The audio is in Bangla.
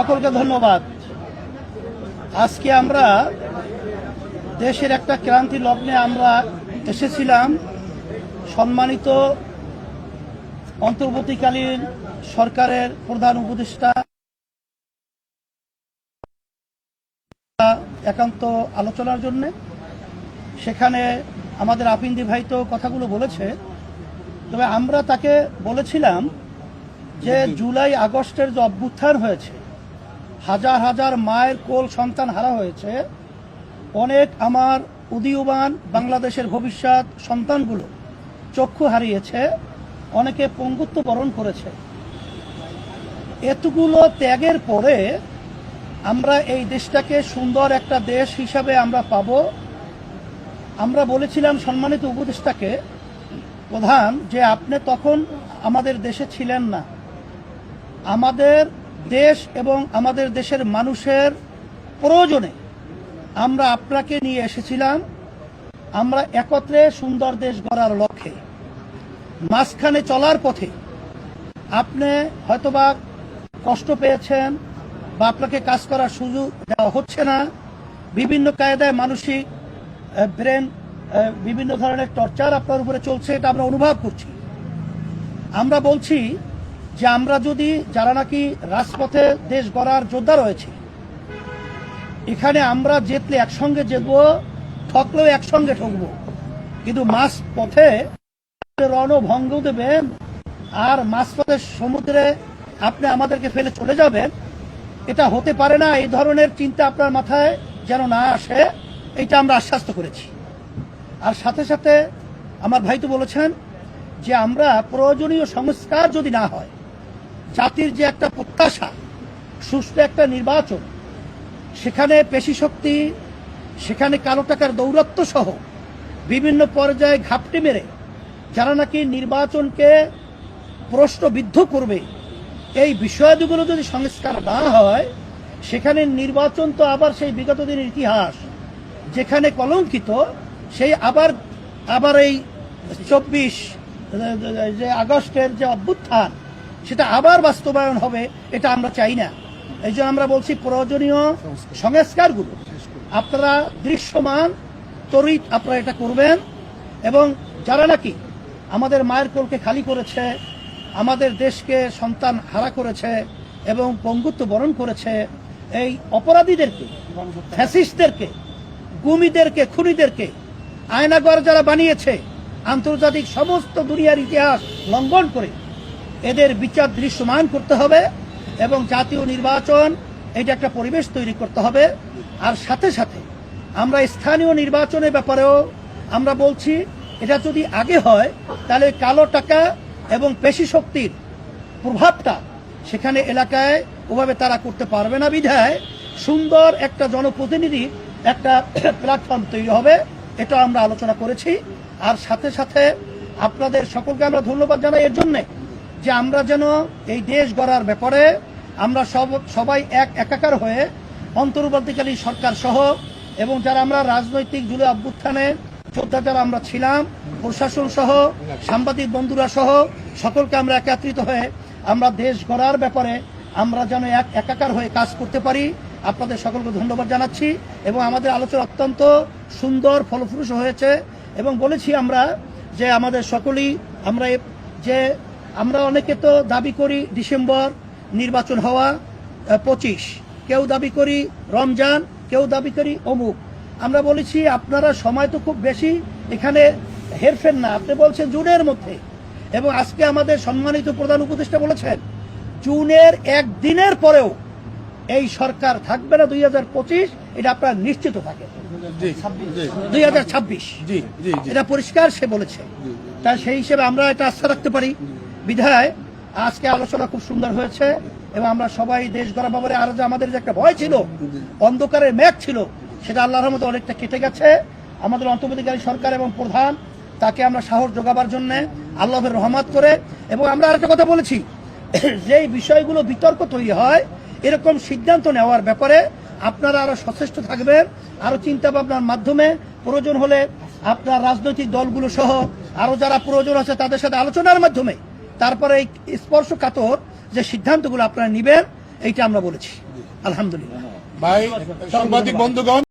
সকলকে ধন্যবাদ। আজকে আমরা দেশের একটা ক্রান্তি লগ্নে আমরা এসেছিলাম। সম্মানিত অন্তর্বর্তীকালীন সরকারের প্রধান উপদেষ্টা একান্ত আলোচনার জন্য। সেখানে আমাদের আপিন্দি ভাই তো কথাগুলো বলেছে। তবে আমরা তাকে বলেছিলাম যে জুলাই আগস্টের যে অভ্যুত্থান হয়েছে হাজার হাজার মায়ের কোল সন্তান হারা হয়েছে। অনেক আমার উদীয়মান বাংলাদেশের ভবিষ্যৎ সন্তানগুলো চক্ষু হারিয়েছে, অনেকে পঙ্গুত্ব বরণ করেছে। এতগুলো ত্যাগের পরে আমরা এই দেশটাকে সুন্দর একটা দেশ হিসাবে আমরা পাব। আমরা বলেছিলাম সম্মানিত উপদেষ্টাকে, প্রধান, যে আপনি তখন আমাদের দেশে ছিলেন না। আমাদের দেশ এবং আমাদের দেশের মানুষের প্রয়োজনে আমরা আপনাকে নিয়ে এসেছিলাম। আমরা একত্রে সুন্দর দেশ গড়ার লক্ষ্যে। মাঝখানে চলার পথে আপনি হয়তোবা কষ্ট পেয়েছেন বা আপনাকে কাজ করার সুযোগ দেওয়া হচ্ছে না। বিভিন্ন কায়দায় মানসিক ব্রেন বিভিন্ন ধরনের টর্চার আপনার উপরে চলছে, এটা আমরা অনুভব করছি। আমরা বলছি যে আমরা যদি, যারা নাকি রাজপথে দেশ গড়ার যোদ্ধা রয়েছে, এখানে আমরা জেতলে একসঙ্গে যেতব ঠকলেও একসঙ্গে ঠকবো। কিন্তু মাছ পথে রণভঙ্গ দেবেন আর মাঝপথে সমুদ্রে আপনি আমাদেরকে ফেলে চলে যাবেন, এটা হতে পারে না, এই ধরনের চিন্তা আপনার মাথায় যেন না আসে এটা আমরা আশ্বাস্ত করেছি। আর সাথে সাথে আমার ভাই তো বলেছেন যে আমরা প্রয়োজনীয় সংস্কার যদি না হয় জাতির যে একটা প্রত্যাশা সুস্থ একটা নির্বাচন, সেখানে পেশি শক্তি, সেখানে কালো টাকার দৌরত্ব সহ বিভিন্ন পর্যায়ে ঘাপটি মেরে যারা নাকি নির্বাচনকে প্রশ্নবিদ্ধ করবে, এই বিষয়াদিগুলো যদি সংস্কার না হয়, সেখানে নির্বাচন তো আবার সেই বিগত দিনের ইতিহাস, যেখানে কলঙ্কিত, সেই আবার আবার এই চব্বিশ, যে আগস্টের যে অভ্যুত্থান সেটা আবার বাস্তবায়ন হবে এটা আমরা চাই না। এই জন্য আমরা বলছি প্রয়োজনীয় সংস্কারগুলো। আপনারা দৃশ্যমান তরিত আপনারা এটা করবেন এবং যারা নাকি আমাদের মায়ের কোলকে খালি করেছে আমাদের দেশকে সন্তান হারা করেছে এবং পঙ্গুত্ব বরণ করেছে এই অপরাধীদেরকে ফ্যাসিস্টদেরকে গুমিদেরকে খুনিদেরকে আয়নাগর যারা বানিয়েছে আন্তর্জাতিক সমস্ত দুনিয়ার ইতিহাস লঙ্ঘন করে এদের বিচার দৃশ্যমান করতে হবে এবং জাতীয় নির্বাচন, এটা একটা পরিবেশ তৈরি করতে হবে। আর সাথে সাথে আমরা স্থানীয় নির্বাচনের ব্যাপারেও আমরা বলছি, এটা যদি আগে হয়, তাহলে কালো টাকা এবং পেশি শক্তির প্রভাবটা সেখানে এলাকায় ওভাবে তারা করতে পারবে না। বিধায় সুন্দর একটা জনপ্রতিনিধি একটা প্ল্যাটফর্ম তৈরি হবে, এটা আমরা আলোচনা করেছি। আর সাথে সাথে আপনাদের সকলকে আমরা ধন্যবাদ জানাই। এর জন্যে যে আমরা যেন এই দেশ গড়ার ব্যাপারে আমরা সব, সবাই এক, একাকার হয়ে অন্তর্বর্তীকালীন সরকার সহ এবং যারা আমরা রাজনৈতিক জুলে অভ্যুত্থানে যোদ্ধা যারা আমরা ছিলাম, প্রশাসন সহ, সাংবাদিক বন্ধুরা সহ, সকলকে আমরা একত্রিত হয়ে আমরা দেশ গড়ার ব্যাপারে আমরা যেন এক, একাকার হয়ে কাজ করতে পারি। আপনাদের সকলকে ধন্যবাদ জানাচ্ছি এবং আমাদের আলোচনা অত্যন্ত সুন্দর, ফলপ্রসূ হয়েছে এবং বলেছি আমরা যে আমাদের সকলেই আমরা যে আমরা অনেকে তো দাবি করি ডিসেম্বর নির্বাচন হওয়া পঁচিশ। কেউ দাবি করি রমজান কেউ দাবি করি অমুক। আমরা বলেছি আপনারা সময় তো খুব বেশি এখানে হেরফের না। আপনি বলছেন জুনের মধ্যে। এবং আজকে আমাদের সম্মানিত প্রধান উপদেষ্টা বলেছেন জুনের একদিনের পরেও এই সরকার থাকবে না দুই হাজার পঁচিশ এটা আপনারা নিশ্চিত থাকে। দুই হাজার ছাব্বিশ। এটা পরিষ্কার সে বলেছে। তা সেই হিসেবে আমরা এটা আস্থা রাখতে পারি। বিধায় আজকে আলোচনা খুব সুন্দর হয়েছে এবং আমরা সবাই দেশ গড়া ব্যাপারে আর যে আমাদের যে একটা ভয় ছিল, অন্ধকারের মেঘ ছিল, সেটা আল্লাহর রহমতে অনেকটা কেটে গেছে। আমাদের অন্তর্বর্তীকারী সরকার এবং প্রধান, তাকে আমরা সাহস যোগাবার জন্য আল্লাহের রহমত করে, এবং আমরা আরেকটা কথা বলেছি, যেই বিষয়গুলো বিতর্ক তৈরি হয়, এরকম সিদ্ধান্ত নেওয়ার ব্যাপারে আপনারা আরও সচেষ্ট থাকবেন, আরও চিন্তা ভাবনার মাধ্যমে। প্রয়োজন হলে আপনার রাজনৈতিক দলগুলো সহ আরও যারা প্রয়োজন আছে তাদের সাথে আলোচনার মাধ্যমে তারপরে এই স্পর্শকাতর যে সিদ্ধান্তগুলো আপনারা নিবেন এইটা আমরা বলেছি। আলহামদুলিল্লাহ। ভাই সাংবাদিক বন্ধুগণ